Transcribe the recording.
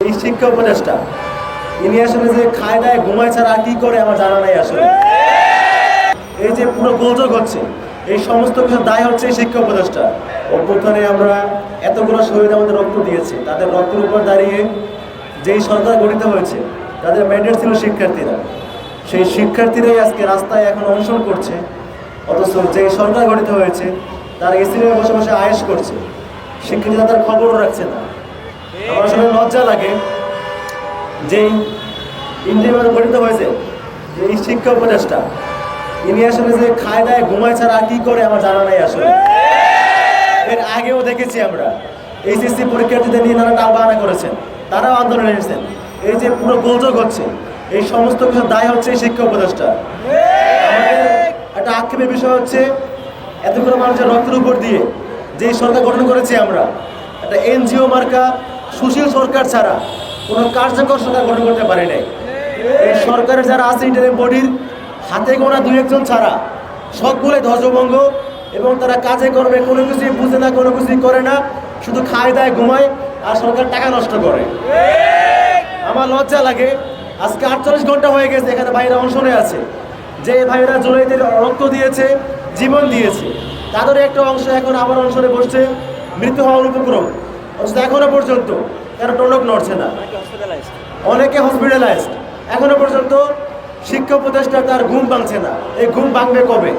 এই শিক্ষা উপদেশটা ইনি আসলে যে খায় দায় ঘুমায় ছাড়া কি করে আমার জানা নাই আসলে। এই যে পুরো গোলযোগ হচ্ছে, এই সমস্ত কিছু দায় হচ্ছে এই শিক্ষা উপদেশটা অভ্যুত্থানে আমরা এতগুলো শহীদ আমাদের রক্ত দিয়েছে, তাদের রক্তের উপর দাঁড়িয়ে যেই সরকার গঠিত হয়েছে, তাদের ম্যান্ডেট ছিল শিক্ষার্থীরা। সেই শিক্ষার্থীরাই আজকে রাস্তায় এখন অনশন করছে, অথচ যে সরকার গঠিত হয়েছে, তারা এসিনে বসে বসে আয়েস করছে। শিক্ষার্থীরা তার খবরও রাখছে না। আমার আসলে লজ্জা লাগে যে ইন্ডিয়া গঠিত হয়েছে এই শিক্ষা উপদেশটা। ইনি আসলে যে খায় দায় ঘুমায় ছাড়া আর কি করে আমার জানা নাই আসলে। এর আগেও দেখেছি আমরা। এইচএসসি পরীক্ষার্থীদের নিয়ে নানা টাল বাহানা করেছেন। তারাও আন্দোলন এনেছেন এই যে পুরো গোলযোগ হচ্ছে, এই সমস্ত কিছু দায় হচ্ছে এই শিক্ষা আমাদের একটা আক্ষেপের বিষয় হচ্ছে, এতগুলো মানুষের রক্তের উপর দিয়ে যে সরকার গঠন করেছি আমরা, একটা এনজিও মার্কা সুশীল সরকার ছাড়া কোনো কার্যকর সরকার গঠন করতে পারে নাই। এই সরকারের যারা আছে ইন্টারিম বডির হাতে গোনা দুই একজন ছাড়া সবগুলো ধ্বজভঙ্গ এবং তারা কাজে করবে কোনো কিছুই বুঝে না, কোনো কিছুই করে না, শুধু খায় দায় ঘুমায় আর সরকার টাকা নষ্ট করে। আমার লজ্জা লাগে, আজকে আটচল্লিশ ঘণ্টা হয়ে গেছে, এখানে ভাইরা অনশনে আছে। যে ভাইরা জুলাইতে রক্ত দিয়েছে, জীবন দিয়েছে, তাদের একটা অংশ এখন আবার অনশনে বসছে, মৃত্যু হওয়ার উপক্রম। অথচ এখনও পর্যন্ত তারা টনক নড়ছে না। অনেকে হসপিটালাইজড এখনও পর্যন্ত শিক্ষা উপদেষ্টা তার ঘুম ভাঙছে না। এই ঘুম ভাঙবে কবে?